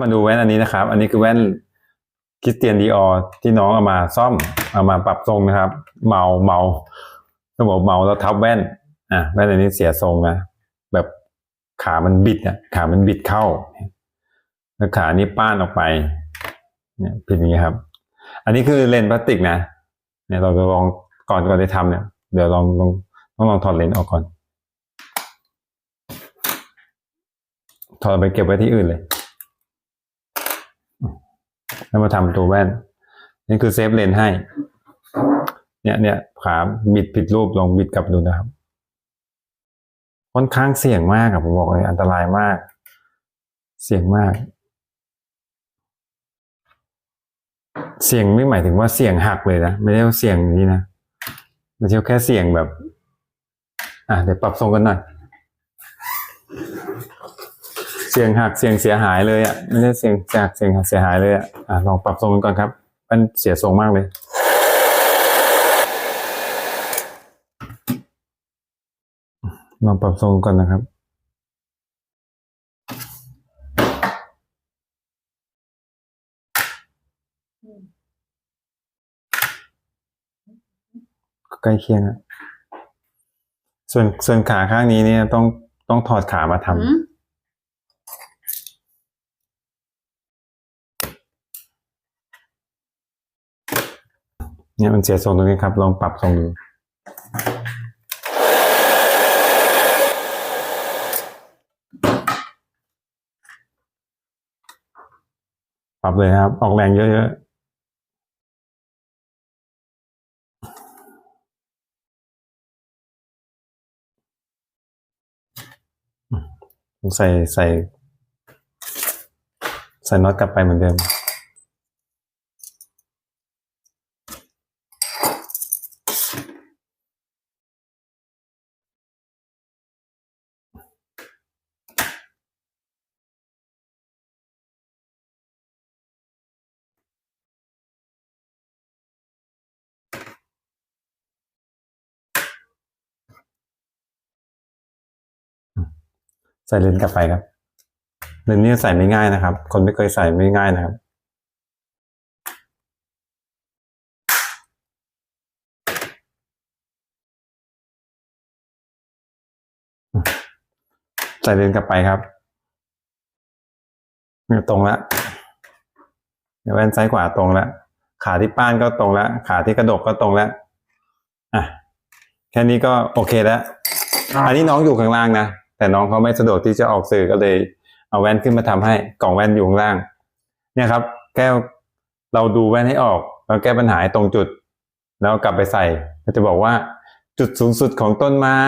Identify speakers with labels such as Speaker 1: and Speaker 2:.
Speaker 1: มาดูแว่นอันนี้นะครับ อันนี้คือแว่นคริสเตียนดีออที่น้องเอามาซ่อมเอามาปรับทรงนะครับ เมาเมาต้องบอกเมาแล้วทับแว่น อะแว่นอันนี้เสียทรงนะแบบขามันบิดอะขามันบิดเข้าแล้วขานี่ป้านออกไป เนี่ยเป็นอย่างนี้ครับ อันนี้คือเลนส์พลาสติกนะเนี่ยเราจะลองก่อนก่อนจะทำเนี่ย เดี๋ยวลองลองต้องลองถอดเลนส์ออกก่อนถอดไปเก็บไว้ที่อื่นเลย แล้วมาทำตัวแว่น นี่คือเซฟเลนให้ เนี่ยเนี่ยขาบิดผิดรูปลองบิดกลับดูนะครับ ค่อนข้างเสี่ยงมากอะผมบอกเลยอันตรายมาก เสี่ยงมาก เสี่ยงไม่หมายถึงว่าเสี่ยงหักเลยนะไม่ได้ว่าเสี่ยงอย่างนี้นะไม่ใช่แค่เสี่ยงแบบ อะเดี๋ยวปรับทรงกันหน่อย เสียงหักเสียงเสียหายเลยอะไม่ได้เสียงจากเสียงหักเสียหายเลยอะอะลองปรับทรงกันก่อนครับ มันเสียทรงมากเลยลองปรับทรงก่อนนะครับใกล้เคียงอะส่วนส่วนขาข้างนี้เนี่ยต้องต้องถอดขามาทำ เนี่ยมันเสียทรงตรงนี้ครับ ลองปรับทรงดูปรับเลยครับ ออกแรงเยอะๆใส่ใส่ใส่น็อตกลับไปเหมือนเดิม ใส่เลนส์กลับไปครับเลนส์นี่ใส่ไม่ง่ายนะครับ คนไม่เคยใส่ไม่ง่ายนะครับใส่เลนส์กลับไปครับเนี่ยตรงแล้วเดี๋ยวแว่นซ้ายขวาตรงแล้วขาที่ป้านก็ตรงแล้ว ขาที่กระดกก็ตรงแล้วอะแค่นี้ก็โอเคแล้ว อันนี้น้องอยู่ข้างล่างนะ แต่น้องเขาไม่สะดวกที่จะออกสื่อก็เลยเอาแว่นขึ้นมาทำให้กล่องแว่นอยู่ข้างล่าง เนี่ยครับ แก้วเราดูแว่นให้ออกแล้วแก้ปัญหาตรงจุด แล้วกลับไปใส่ก็จะบอกว่า จุดสูงสุดของต้นไม้